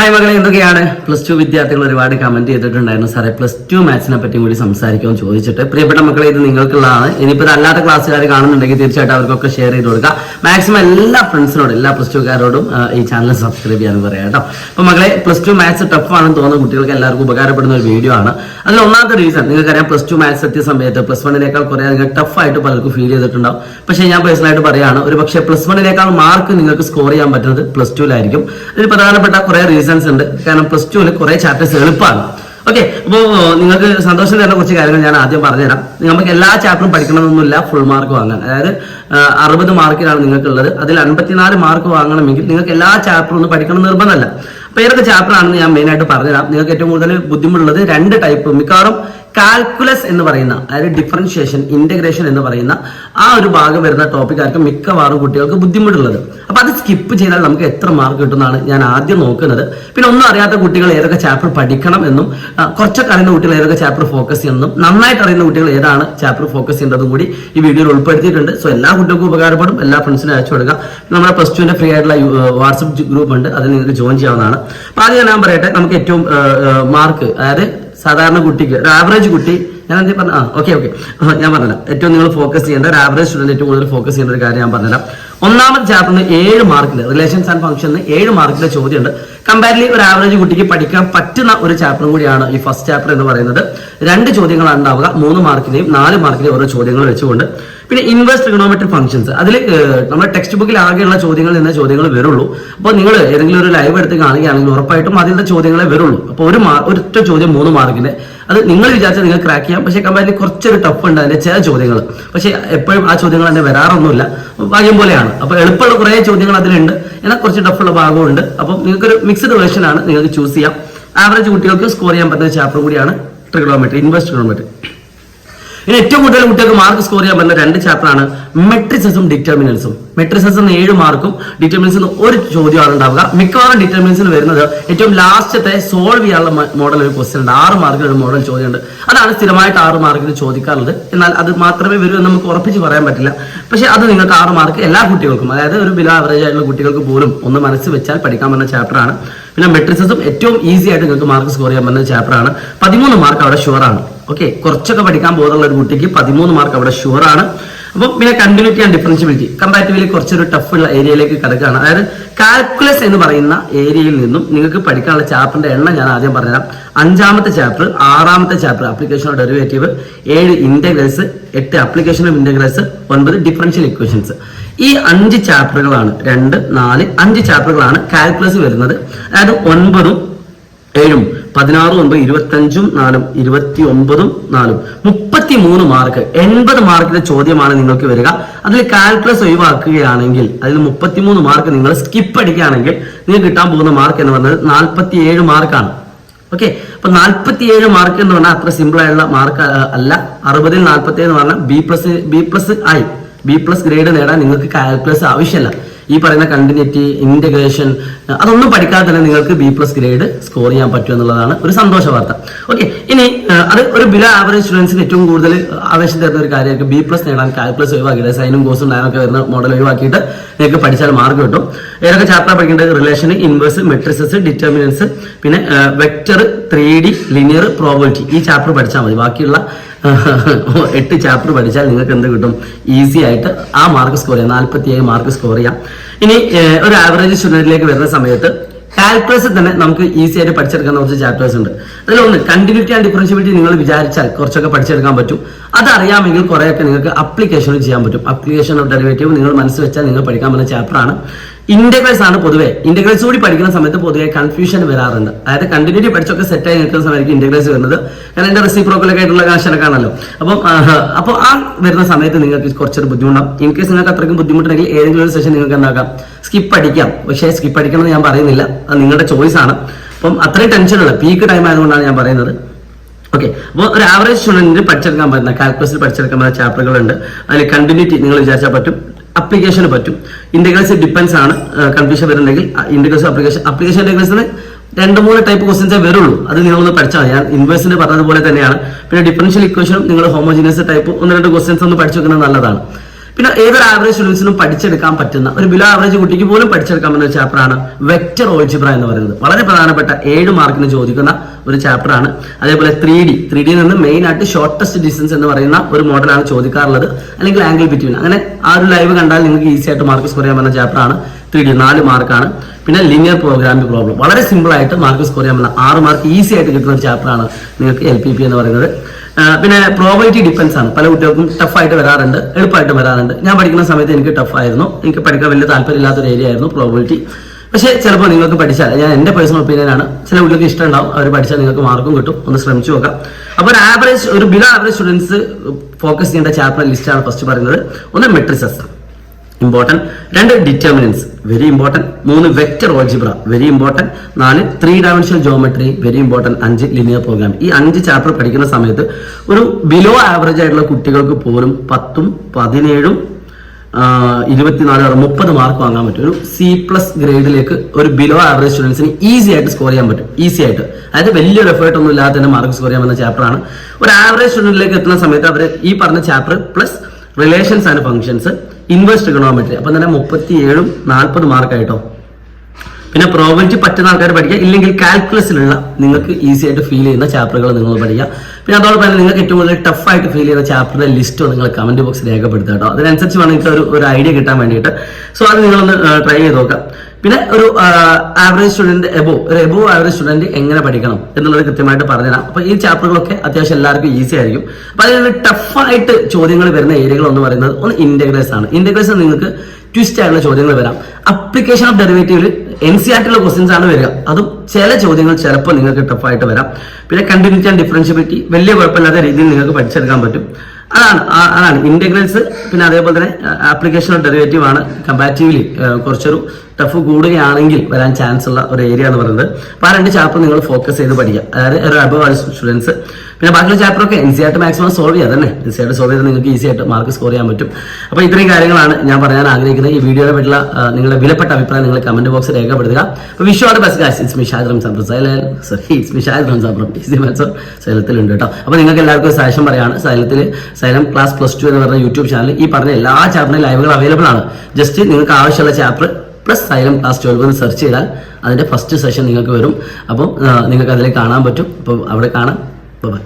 Hi മകളെ എന്തൊക്കെയാണ്? Plus two വിദ്യാർത്ഥികൾ ഒരുപാട് കമന്റ് ചെയ്തിട്ടുണ്ടായിരുന്നു. സാറേ പ്ലസ് ടു മാത്സിനെ പറ്റിയും കൂടി സംസാരിക്കുമെന്ന് ചോദിച്ചിട്ട്. പ്രിയപ്പെട്ട മക്കളെ ഇത് നിങ്ങൾക്കുള്ളതാണ്. ഇനിയിപ്പോൾ അല്ലാത്ത ക്ലാസ്സുകാർ കാണുന്നുണ്ടെങ്കിൽ തീർച്ചയായിട്ടും അവർക്കൊക്കെ ഷെയർ ചെയ്ത് കൊടുക്കുക മാക്സിമം എല്ലാ ഫ്രണ്ട്സിനോടും എല്ലാ പ്ലസ് ടുക്കാരോടും ഈ ചാനൽ സബ്സ്ക്രൈബ് ചെയ്യാൻ പറയാം കേട്ടോ. അപ്പോൾ മകളെ പ്ലസ് ടു മാത്സ് ടഫ് ആണെന്ന് തോന്നുന്ന. കുട്ടികൾക്ക് എല്ലാവർക്കും ഉപകാരപ്പെടുന്ന ഒരു വീഡിയോ ആണ്. അതിൽ ഒന്നാമത്തെ റീസൺ നിങ്ങൾക്കറിയാം പ്ലസ് ടു മാത്സ് എത്തിയ സമയത്ത് പ്ലസ് വണ്ണിനേക്കാൾ കുറേ അധികം ടഫ് ആയിട്ട് പലർക്കും ഫീൽ ചെയ്തിട്ടുണ്ടാവും. പക്ഷേ ഞാൻ പേഴ്സണലായിട്ട് പറയുകയാണ് ഒരു പക്ഷേ പ്ലസ് വണ്ണിനേക്കാൾ മാർക്ക് നിങ്ങൾക്ക് സ്കോർ ചെയ്യാൻ പറ്റുന്നത് പ്ലസ് ടുവിലായിരിക്കും ഇതിന് പ്രധാനപ്പെട്ട കുറേ റീസൺസ് ഉണ്ട്. കാരണം പ്ലസ് ടുവിൽ കുറെ ചാപ്റ്റേഴ്സ് എളുപ്പമാണ് ഓക്കെ അപ്പോൾ നിങ്ങൾക്ക് സന്തോഷം തരുന്ന കുറച്ച് കാര്യങ്ങൾ ഞാൻ ആദ്യം പറഞ്ഞുതരാം. നമുക്ക് എല്ലാ ചാപ്റ്ററും പഠിക്കണമെന്നൊന്നുമില്ല ഫുൾ മാർക്ക് വാങ്ങാൻ. അതായത് അറുപത് മാർക്കിലാണ് നിങ്ങൾക്കുള്ളത്. അതിൽ അൻപത്തിനാല് മാർക്ക് വാങ്ങണമെങ്കിൽ നിങ്ങൾക്ക് എല്ലാ ചാപ്റ്ററും ഒന്ന് പഠിക്കണം നിർബന്ധമല്ല. അപ്പൊ ഏതൊക്കെ ചാപ്റ്റർ ആണെന്ന് ഞാൻ മെയിൻ ആയിട്ട് പറഞ്ഞുതരാം. നിങ്ങൾക്ക് ഏറ്റവും കൂടുതൽ ബുദ്ധിമുട്ടുള്ളത് രണ്ട് ടൈപ്പ് മിക്കവാറും കാൽക്കുലസ് എന്ന് പറയുന്ന അതായത് ഡിഫറൻഷിയേഷൻ ഇന്റഗ്രേഷൻ എന്ന് പറയുന്ന ആ ഒരു ഭാഗം വരുന്ന ടോപ്പിക് ആയിരിക്കും മിക്കവാറും കുട്ടികൾക്ക് ബുദ്ധിമുട്ടുള്ളത്. അപ്പൊ അത് സ്കിപ്പ് ചെയ്താൽ നമുക്ക് എത്ര മാർക്ക് കിട്ടുന്നതാണ് ഞാൻ ആദ്യം നോക്കുന്നത്. പിന്നെ ഒന്നും അറിയാത്ത കുട്ടികൾ ഏതൊക്കെ ചാപ്റ്റർ പഠിക്കണം എന്നും കുറച്ചൊക്കെ അറിയുന്ന കുട്ടികൾ ഏതൊക്കെ ചാപ്റ്റർ ഫോക്കസ് ചെയ്യണമെന്നും നന്നായിട്ട് അറിയുന്ന കുട്ടികൾ ഏതാണ് ചാപ്റ്റർ ഫോക്കസ് ചെയ്യേണ്ടതും കൂടി ഈ വീഡിയോയിൽ ഉൾപ്പെടുത്തിയിട്ടുണ്ട്. സോ എല്ലാ കുട്ടികൾക്കും ഉപകാരപ്പെടും. എല്ലാ ഫ്രണ്ട്സിനും അയച്ചു കൊടുക്കുക നമ്മുടെ പ്ലസ് ടുവിന്റെ ഫ്രീ ആയിട്ടുള്ള വാട്സപ്പ് ഗ്രൂപ്പ് ഉണ്ട്. അതിൽ നിങ്ങൾക്ക് ജോയിൻ ചെയ്യാവുന്നതാണ്. അപ്പൊ ആദ്യം ഞാൻ പറയട്ടെ നമുക്ക് ഏറ്റവും മാർക്ക് അതായത് സാധാരണ കുട്ടിക്ക് ഒരു ആവറേജ് കുട്ടി ഞാൻ എന്ത് പറഞ്ഞു ആ ഓക്കെ ഓക്കെ ഞാൻ പറഞ്ഞുതരാം. ഏറ്റവും നിങ്ങൾ ഫോക്കസ് ചെയ്യേണ്ട ഒരു ആവറേജ് സ്റ്റുഡന്റ് ഏറ്റവും കൂടുതൽ ഫോക്കസ് ചെയ്യേണ്ട ഒരു കാര്യം ഞാൻ പറഞ്ഞുതരാം. ഒന്നാമത്തെ ചാപ്റ്ററിന് ഏഴ് മാർക്കിൽ റിലേഷൻസ് ആൻഡ് ഫംഗ്ഷന് ഏഴ് മാർക്കിന്റെ ചോദ്യമുണ്ട്. കമ്പാരിലി ഒരു ആവറേജ് കുട്ടിക്ക് പഠിക്കാൻ പറ്റുന്ന ഒരു ചാപ്റ്ററും കൂടിയാണ് ഈ ഫസ്റ്റ് ചാപ്റ്റർ എന്ന് പറയുന്നത്. രണ്ട് ചോദ്യങ്ങളാണ് ഉണ്ടാവുക. മൂന്ന് മാർക്കിന്റെയും നാല് മാർക്കിന്റെയും ഓരോ ചോദ്യങ്ങൾ വെച്ചുകൊണ്ട്. പിന്നെ ഇൻവേഴ്സ് ട്രിഗണോമെട്രിക് ഫംഗ്ഷൻസ് അതിൽ നമ്മുടെ ടെക്സ്റ്റ് ബുക്കിൽ ആകെയുള്ള ചോദ്യങ്ങൾ എന്ന ചോദ്യങ്ങൾ വരുള്ളൂ. അപ്പോൾ നിങ്ങൾ ഏതെങ്കിലും ഒരു ലൈവ് എടുത്ത് കാണുകയാണെങ്കിൽ ഉറപ്പായിട്ടും അതിന്റെ ചോദ്യങ്ങളെ വരുള്ളൂ. അപ്പോൾ ഒരു മാർ ഒരൊറ്റ ചോദ്യം മൂന്ന് മാർക്കിന്റെ അത് നിങ്ങൾ വിചാരിച്ചാൽ നിങ്ങൾ ക്രാക്ക് ചെയ്യാം. പക്ഷേ കമ്പാരിറ്റി കുറച്ചൊരു ടഫ് ഉണ്ട് അതിന്റെ ചില ചോദ്യങ്ങൾ പക്ഷേ എപ്പോഴും ആ ചോദ്യങ്ങൾ അതിന്റെ വരാറൊന്നുമില്ല. ഭാഗ്യം പോലെയാണ്. അപ്പോൾ എളുപ്പമുള്ള കുറേ ചോദ്യങ്ങൾ അതിലുണ്ട്. എന്നാൽ കുറച്ച് ടഫുള്ള ഭാഗമുണ്ട് അപ്പം നിങ്ങൾക്കൊരു മിക്സ്ഡ് വേർഷൻ ആണ് നിങ്ങൾക്ക് ചൂസ് ചെയ്യാം. ആവറേജ് കുട്ടികൾക്ക് സ്കോർ ചെയ്യാൻ പറ്റുന്ന ചാപ്റ്റർ കൂടിയാണ് ട്രിഗണോമെട്രി ഇൻവേഴ്സ് ട്രിഗണോമെട്രി ഇനി ഏറ്റവും കൂടുതൽ കുട്ടികൾക്ക് മാർക്ക് സ്കോർ ചെയ്യാൻ പറ്റുന്ന രണ്ട് ചാപ്റ്ററാണ് മെട്രിസസും ഡിറ്റർമിനൽസും മെട്രിസസ് ഏഴ് മാർക്കും ഡിറ്റർമിനൻസിന് ഒരു ചോദ്യമാണ് ഉണ്ടാവുക. മിക്കവാറും ഡിറ്റർമിനൽസിൽ വരുന്നത് ഏറ്റവും ലാസ്റ്റത്തെ സോൾവ് ചെയ്യാനുള്ള മോഡൽ ഒരു ക്വസ്റ്റ്യൻ ഉണ്ട്. ആറ് മാർക്കിന് ഒരു മോഡൽ ചോദ്യമുണ്ട്. അതാണ് സ്ഥിരമായിട്ട് ആറ് മാർക്കിന് ചോദിക്കാറുള്ളത്. എന്നാൽ അത് മാത്രമേ വരൂ എന്ന് നമുക്ക് ഉറപ്പിച്ച് പറയാൻ പറ്റില്ല. പക്ഷേ അത് നിങ്ങൾക്ക് ആറ് മാർക്ക് എല്ലാ കുട്ടികൾക്കും അതായത് ഒരു ബിലോ ആവറേജ് ആയിട്ടുള്ള കുട്ടികൾക്ക് പോലും ഒന്ന് മനസ്സ് വെച്ചാൽ പഠിക്കാൻ പറ്റുന്ന ചാപ്റ്ററാണ് പിന്നെ മെട്രിസസും ഏറ്റവും ഈസി ആയിട്ട് നിങ്ങൾക്ക് മാർക്ക് സ്കോർ ചെയ്യാൻ പറ്റുന്ന ചാപ്റ്ററാണ് പതിമൂന്ന് മാർക്ക് അവിടെ ഷുവറാണ് ഓക്കെ കുറച്ചൊക്കെ പഠിക്കാൻ ബോധമുള്ള ഒരു കുട്ടിക്ക് പതിമൂന്ന് മാർക്ക് അവിടെ ഷുവർ ആണ്. അപ്പം പിന്നെ കണ്ടിന്യൂറ്റി ആൻഡ് ഡിഫറൻഷ്യബിലിറ്റി കമ്പാരിറ്റീവ്ലി കുറച്ചൊരു ടഫ് ഉള്ള ഏരിയയിലേക്ക് കിടക്കുകയാണ്. അതായത് കാൽക്കുലസ് എന്ന് പറയുന്ന ഏരിയയിൽ നിന്നും നിങ്ങൾക്ക് പഠിക്കാനുള്ള ചാപ്റ്ററിന്റെ എണ്ണം ഞാൻ ആദ്യം പറഞ്ഞുതരാം. അഞ്ചാമത്തെ ചാപ്റ്റർ ആറാമത്തെ ചാപ്റ്റർ ആപ്ലിക്കേഷൻ ഡെറിവേറ്റീവ് ഏഴ് ഇന്റഗ്രൽസ് എട്ട് ആപ്ലിക്കേഷൻ ഓഫ് ഇന്റഗ്രൽസ് ഒൻപത് ഡിഫറൻഷ്യൽ ഇക്വേഷൻസ് ഈ അഞ്ച് ചാപ്റ്ററുകളാണ് രണ്ട് നാല് അഞ്ച് ചാപ്റ്ററുകളാണ് കാൽക്കുലസ് വരുന്നത്. അതായത് ഒൻപതും ഏഴും. പതിനാറും ഒൻപത് ഇരുപത്തഞ്ചും നാലും ഇരുപത്തി ഒമ്പതും നാലും. മുപ്പത്തി മൂന്ന് മാർക്ക് എൺപത് മാർക്കിന്റെ ചോദ്യമാണ് നിങ്ങൾക്ക് വരിക. അതിൽ കാൽക്കുലസ് ഒഴിവാക്കുകയാണെങ്കിൽ അതിൽ മുപ്പത്തിമൂന്ന് മാർക്ക് നിങ്ങൾ സ്കിപ്പ് അടിക്കുകയാണെങ്കിൽ നിങ്ങൾക്ക് കിട്ടാൻ പോകുന്ന മാർക്ക് എന്ന് പറഞ്ഞത് നാൽപ്പത്തി ഏഴ് മാർക്കാണ് ഓക്കെ അപ്പൊ നാൽപ്പത്തി ഏഴ് മാർക്ക് എന്ന് പറഞ്ഞാൽ അത്ര സിമ്പിൾ ആയുള്ള മാർക്ക് അല്ല. അറുപതിൽ നാൽപ്പത്തി ഏഴ് എന്ന് പറഞ്ഞാൽ ബി പ്ലസ് ബി പ്ലസ് ആയി. ബി പ്ലസ് ഗ്രേഡ് നേടാൻ നിങ്ങൾക്ക് കാൽക്കുലസ് ആവശ്യമല്ല ഈ പറയുന്ന കണ്ടിന്യൂറ്റി ഇന്റഗ്രേഷൻ അതൊന്നും പഠിക്കാതെ തന്നെ നിങ്ങൾക്ക് ബി പ്ലസ് ഗ്രേഡ് സ്കോർ ചെയ്യാൻ പറ്റും എന്നുള്ളതാണ് ഒരു സന്തോഷ വാർത്ത. ഓക്കെ ഇനി അത് ഒരു ബിലോ ആവറേജ് സ്റ്റുഡൻസിന് ഏറ്റവും കൂടുതൽ ആവേശം തരുന്ന ഒരു കാര്യമായിരിക്കും ബി പ്ലസ് നേടാൻ കാൽക്കുലസ് ഒഴിവാക്കിയിട്ട് സൈനും കോസും നയനൊക്കെ വരുന്ന മോഡൽ ഒഴിവാക്കിയിട്ട് നിങ്ങൾക്ക് പഠിച്ചാൽ മാർക്ക് കിട്ടും. ഏതൊക്കെ ചാപ്റ്റർ പഠിക്കേണ്ടത്? റിലേഷൻ ഇൻവേഴ്സ് മെട്രിസസ് ഡിറ്റർമിനൻസ് പിന്നെ vector three D linear probability ഈ ചാപ്റ്റർ പഠിച്ചാൽ മതി. ബാക്കിയുള്ള എട്ട് ചാപ്റ്റർ പഠിച്ചാൽ നിങ്ങൾക്ക് എന്ത് കിട്ടും? ഈസി ആയിട്ട് ആ മാർക്ക് സ്കോർ ചെയ്യാം. നാൽപ്പത്തി ഏഴ് മാർക്ക് സ്കോർ ചെയ്യാം. ഇനി ഒരു ആവറേജ് സ്റ്റുഡന്റിലേക്ക് വരുന്ന സമയത്ത് കാൽക്കുലസ് തന്നെ നമുക്ക് ഈസി ആയിട്ട് പഠിച്ചെടുക്കാൻ കുറച്ച് ചാപ്റ്റേഴ്സ് ഉണ്ട്. അതിലൊന്ന് കണ്ടിന്യൂറ്റി ആൻഡ് ഡിഫറൻഷ്യബിലിറ്റി നിങ്ങൾ വിചാരിച്ചാൽ കുറച്ചൊക്കെ പഠിച്ചെടുക്കാൻ പറ്റും. അതറിയാമെങ്കിൽ കുറേയൊക്കെ നിങ്ങൾക്ക് അപ്ലിക്കേഷൻ ചെയ്യാൻ പറ്റും. അപ്ലിക്കേഷൻ ഓഫ് ഡെറിവേറ്റീവ് നിങ്ങൾ മനസ്സ് വെച്ചാൽ നിങ്ങൾ പഠിക്കാൻ പറ്റുന്ന ചാപ്റ്ററാണ് ഇന്റഗ്രൽസ് ആണ് പൊതുവെ. ഇന്റഗ്രൽസ് കൂടി പഠിക്കുന്ന സമയത്ത് പൊതുവെ കൺഫ്യൂഷൻ വരാറുണ്ട്. അതായത് കണ്ടിന്യൂറ്റി പഠിച്ചൊക്കെ സെറ്റ് ആയി നിൽക്കുന്ന സമയത്ത് ഇന്റഗ്രൽസ് വരുന്നത്. കാരണം എന്റെ റെസിപ്രോക്കലൊക്കെ ആയിട്ടുള്ള കണക്ഷനൊക്കെ ആണല്ലോ അപ്പം അപ്പോൾ ആ വരുന്ന സമയത്ത് നിങ്ങൾക്ക് കുറച്ചൊരു ബുദ്ധിമുട്ടാണ്. ഇൻ കേസ് നിങ്ങൾക്ക് അത്രയ്ക്കും ബുദ്ധിമുട്ടുണ്ടെങ്കിൽ ഏതെങ്കിലും ഒരു സെഷൻ നിങ്ങൾക്ക് എന്താക്കാം സ്കിപ്പ് അടിക്കാം പക്ഷേ സ്കിപ്പ് അടിക്കണം എന്ന് ഞാൻ പറയുന്നില്ല. അത് നിങ്ങളുടെ ചോയ്സ് ആണ്. അപ്പം അത്രയും ടെൻഷനുള്ള പീക്ക് ടൈം ആയതുകൊണ്ടാണ് ഞാൻ പറയുന്നത്. ഓക്കെ അപ്പോൾ ഒരു ആവറേജ് സ്റ്റുഡന്റിന് പഠിച്ചെടുക്കാൻ പറ്റുന്ന കാൽക്കുലസിൽ പഠിച്ചെടുക്കാൻ പറ്റുന്ന ചാപ്റ്ററുകളുണ്ട് അതിൽ കണ്ടിന്യൂറ്റി നിങ്ങൾ വിചാരിച്ചാൽ പറ്റും. അപ്ലിക്കേഷന് പറ്റും. ഇന്റഗ്രൽസ് ഡിപ്പെൻസ് ആണ്. കൺഫ്യൂഷൻ വരുന്നെങ്കിൽ ഇന്റഗ്രൽസ് അപ്ലിക്കേഷൻ അപ്ലിക്കേഷൻ ഇന്റഗ്രൽസിന് രണ്ട് മൂന്ന് ടൈപ്പ് ക്വസ്റ്റ്യൻസേ വരുള്ളൂ. അത് നിങ്ങൾ ഒന്ന് പഠിച്ചാൽ ഞാൻ ഇൻവേഴ്സിന് പറഞ്ഞതുപോലെ തന്നെയാണ്. പിന്നെ ഡിഫറൻഷ്യൽ ഇക്വേഷനും നിങ്ങൾ ഹോമോജിനിയസ് ടൈപ്പ് ഒന്ന് രണ്ട് ക്വസ്റ്റ്യൻസ് ഒന്ന് പഠിച്ചു വെക്കുന്നത് നല്ലതാണ്. പിന്നെ ഏതൊരു ആവറേജ് സ്റ്റുഡൻസിനും പഠിച്ചെടുക്കാൻ പറ്റുന്ന ഒരു ബിലോ ആവറേജ് കുട്ടിക്ക് പോലും പഠിച്ചെടുക്കാൻ പറ്റുന്ന ചാപ്റ്ററാണ് വെക്റ്റർ ഓൾജിബ്ര എന്ന് പറയുന്നത്. വളരെ പ്രധാനപ്പെട്ട ഏഴ് മാർക്കിന് ചോദിക്കുന്ന ഒരു ചാപ്റ്റർ ആണ്. അതേപോലെ ത്രീ ഡി ത്രീ ഡി നിന്ന് മെയിൻ ആയിട്ട് ഷോർട്ടസ്റ്റ് ഡിസ്റ്റൻസ് എന്ന് പറയുന്ന ഒരു മോഡലാണ് ചോദിക്കാറുള്ളത്. അല്ലെങ്കിൽ ആംഗിൾ ബിറ്റ്വീൻ അങ്ങനെ ആ ഒരു ലൈവ് കണ്ടാൽ നിങ്ങൾക്ക് ഈസി ആയിട്ട് മാർക്ക് സ്കോർ ചെയ്യാൻ പറ്റുന്ന ചാപ്റ്ററാണ് ത്രീ ഡി നാല് മാർക്കാണ് പിന്നെ ലിനിയർ പ്രോഗ്രാമിംഗ് പ്രോബ്ലം വളരെ സിമ്പിൾ ആയിട്ട് മാർക്ക് സ്കോർ ചെയ്യാൻ പറ്റുന്ന ആറ് മാർക്ക് ഈസി ആയിട്ട് കിട്ടുന്ന ഒരു ചാപ്റ്റർ ആണ് നിങ്ങൾക്ക് എൽ പി പി എന്ന് പറയുന്നത്. പിന്നെ പ്രോബിലിറ്റി ഡിഫൻസ് ആണ്. പല കുട്ടികൾക്കും ടഫ് ആയിട്ട് വരാറുണ്ട് എളുപ്പമായിട്ട് വരാറുണ്ട്. ഞാൻ പഠിക്കുന്ന സമയത്ത് എനിക്ക് ടഫ് ആയിരുന്നു. എനിക്ക് പഠിക്കാൻ വലിയ താല്പര്യമില്ലാത്ത ഒരു ഏരിയ ആയിരുന്നു പ്രോബിലിറ്റി പക്ഷേ ചിലപ്പോൾ നിങ്ങൾക്ക് പഠിച്ചാൽ ഞാൻ എന്റെ പേഴ്സണൽ ഒപ്പീനിയൻ ആണ്. ചില കുട്ടികൾക്ക് ഇഷ്ടം ഉണ്ടാവും അവർ പഠിച്ചാൽ നിങ്ങൾക്ക് മാർക്കും കിട്ടും. ഒന്ന് ശ്രമിച്ചു നോക്കാം. അപ്പോൾ ഒരു ആവറേജ് ഒരു ബിലോ ആവറേജ് സ്റ്റുഡൻസ് ഫോക്കസ് ചെയ്യേണ്ട ചാപ്റ്റർ ലിസ്റ്റാണ് ഫസ്റ്റ് പറയുന്നത്. ഒന്ന് മെട്രിസസ് ഇമ്പോർട്ടന്റ് രണ്ട് ഡിറ്റർമിനൻസ് വെരി ഇമ്പോർട്ടന്റ് മൂന്ന് വെക്റ്റർ ഓൾജിബ്ര വെരി ഇമ്പോർട്ടന്റ് നാല് three dimensional geometry very important അഞ്ച് ലിനിയർ പ്രോഗ്രാം ഈ അഞ്ച് ചാപ്റ്റർ പഠിക്കുന്ന സമയത്ത് ഒരു ബിലോ ആവറേജ് ആയിട്ടുള്ള കുട്ടികൾക്ക് പോലും പത്തും പതിനേഴും ഇരുപത്തിനാല് മുപ്പത് മാർക്ക് വാങ്ങാൻ പറ്റും. ഒരു സി പ്ലസ് ഗ്രേഡിലേക്ക് ഒരു ബിലോ ആവറേജ് സ്റ്റുഡൻസിന് ഈസി ആയിട്ട് സ്കോർ ചെയ്യാൻ പറ്റും. ഈസി ആയിട്ട്. അതായത് വലിയൊരു എഫേർട്ട് ഒന്നും ഇല്ലാതെ തന്നെ മാർക്ക് സ്കോർ ചെയ്യാൻ പറ്റുന്ന ചാപ്റ്ററാണ് ഒരു ആവറേജ് സ്റ്റുഡന്റിലേക്ക് എത്തുന്ന സമയത്ത് അവർ ഈ പറഞ്ഞ chapter plus relations and functions invest trigonometry അപ്പം തന്നെ മുപ്പത്തി ഏഴും നാൽപ്പത് മാർക്കായിട്ടോ പിന്നെ പ്രോബിലിറ്റി പറ്റുന്ന ആൾക്കാർ പഠിക്കുക. ഇല്ലെങ്കിൽ കാൽക്കുലസിലുള്ള നിങ്ങൾക്ക് ഈസി ആയിട്ട് ഫീൽ ചെയ്യുന്ന ചാപ്റ്ററുകൾ നിങ്ങൾ പഠിക്കുക. പിന്നെ അതോടൊപ്പം തന്നെ നിങ്ങൾക്ക് ഏറ്റവും കൂടുതൽ ടഫ് ആയിട്ട് ഫീൽ ചെയ്യുന്ന ചാപ്റ്ററിന്റെ ലിസ്റ്റോ നിങ്ങൾ കമന്റ് ബോക്സ് രേഖപ്പെടുത്തുക കേട്ടോ. അതിനനുസരിച്ച് വേണം നിങ്ങൾക്ക് ഒരു ഒരു ഐഡിയ കിട്ടാൻ വേണ്ടിയിട്ട്. സോ അത് നിങ്ങളൊന്ന് ട്രൈ ചെയ്ത് നോക്കാം പിന്നെ ഒരു ആവറേജ് സ്റ്റുഡന്റ് എബോ ഒരു എബോ ആവറേജ് സ്റ്റുഡന്റ് എങ്ങനെ പഠിക്കണം എന്നുള്ളത് കൃത്യമായിട്ട് പറഞ്ഞുതരാം. അപ്പൊ ഈ ചാപ്റ്ററുകളൊക്കെ അത്യാവശ്യം എല്ലാവർക്കും ഈസി ആയിരിക്കും. അപ്പൊ അതിൽ ടഫായിട്ട് ചോദ്യങ്ങൾ വരുന്ന ഏരിയകൾ എന്ന് പറയുന്നത് ഒന്ന് ഇന്റഗ്രേഴ്സ് ആണ്. ഇന്റഗ്രേഴ്സ് നിങ്ങൾക്ക് ട്വിസ്റ്റ് ആയിട്ടുള്ള ചോദ്യങ്ങൾ വരാം. അപ്ലിക്കേഷൻ ഓഫ് ഡെറിവേറ്റീവിൽ എൻ സി ആയിട്ടുള്ള ക്വസ്റ്റ്യൻസ് ആണ് വരിക. അതും ചില ചോദ്യങ്ങൾ ചിലപ്പോൾ നിങ്ങൾക്ക് ടഫായിട്ട് വരാം. പിന്നെ കണ്ടിന്യൂറ്റി ആൻഡ് ഡിഫറൻഷ്യബിലിറ്റി വലിയ കുഴപ്പമില്ലാത്ത രീതിയിൽ നിങ്ങൾക്ക് പഠിച്ചെടുക്കാൻ പറ്റും. അതാണ് അതാണ്. ഇന്റഗ്രൽസ് പിന്നെ അതേപോലെ തന്നെ ആപ്ലിക്കേഷൻ ഓഫ് ഡെറിവേറ്റീവ് ആണ് കമ്പാറ്റീവ്ലി കുറച്ചൊരു ടഫ് കൂടുകയാണെങ്കിൽ വരാൻ ചാൻസ് ഉള്ള ഒരു ഏരിയ എന്ന് പറയുന്നത്. അപ്പോൾ ആ രണ്ട് ചാപ്റ്റർ നിങ്ങൾ ഫോക്കസ് ചെയ്ത് പഠിക്കുക. അതായത് അബവ് സ്റ്റുഡൻസ് പിന്നെ ബാക്കിയുള്ള ചാപ്റ്റർ ഒക്കെ എൻ സി ആയിട്ട് മാക്സിമം സോൾവ് ചെയ്യാം തന്നെ എൻ സി ആയിട്ട് സോൾവ് ചെയ്താൽ നിങ്ങൾക്ക് ഈസി ആയിട്ട് മാർക്ക് സ്കോർ ചെയ്യാൻ പറ്റും. അപ്പോൾ ഇത്രയും കാര്യങ്ങളാണ് ഞാൻ പറയാൻ ആഗ്രഹിക്കുന്നത്. ഈ വീഡിയോയെ പറ്റിയുള്ള നിങ്ങളുടെ വിലപ്പെട്ട അഭിപ്രായം നിങ്ങൾ കമന്റ് ബോക്സിൽ രേഖപ്പെടുത്തുക. അപ്പോൾ വിഷു ആണ് best guess it's Mishad Ramzan Xylem sorry it's Mishad സാബ്രം easy മാത്സോ സൈലത്തിലുണ്ട് കേട്ടോ അപ്പോൾ നിങ്ങൾക്ക് എല്ലാവർക്കും സജഷൻ പറയാണ്. സൈലത്തിൽ സൈലം ക്ലാസ് പ്ലസ് ടു എന്ന് പറഞ്ഞ യൂട്യൂബ് ചാനൽ ഈ പറഞ്ഞ എല്ലാ ചാപ്റ്ററിലും ലൈവുകൾ അവൈലബിൾ ആണ്. ജസ്റ്റ് നിങ്ങൾക്ക് ആവശ്യമുള്ള chapter plus Xylem class twelve എന്ന് സെർച്ച് ചെയ്താൽ അതിന്റെ ഫസ്റ്റ് സെഷൻ നിങ്ങൾക്ക് വരും. അപ്പോൾ നിങ്ങൾക്ക് അതിൽ കാണാൻ പറ്റും. അപ്പോൾ അവിടെ കാണാം. ബൈ.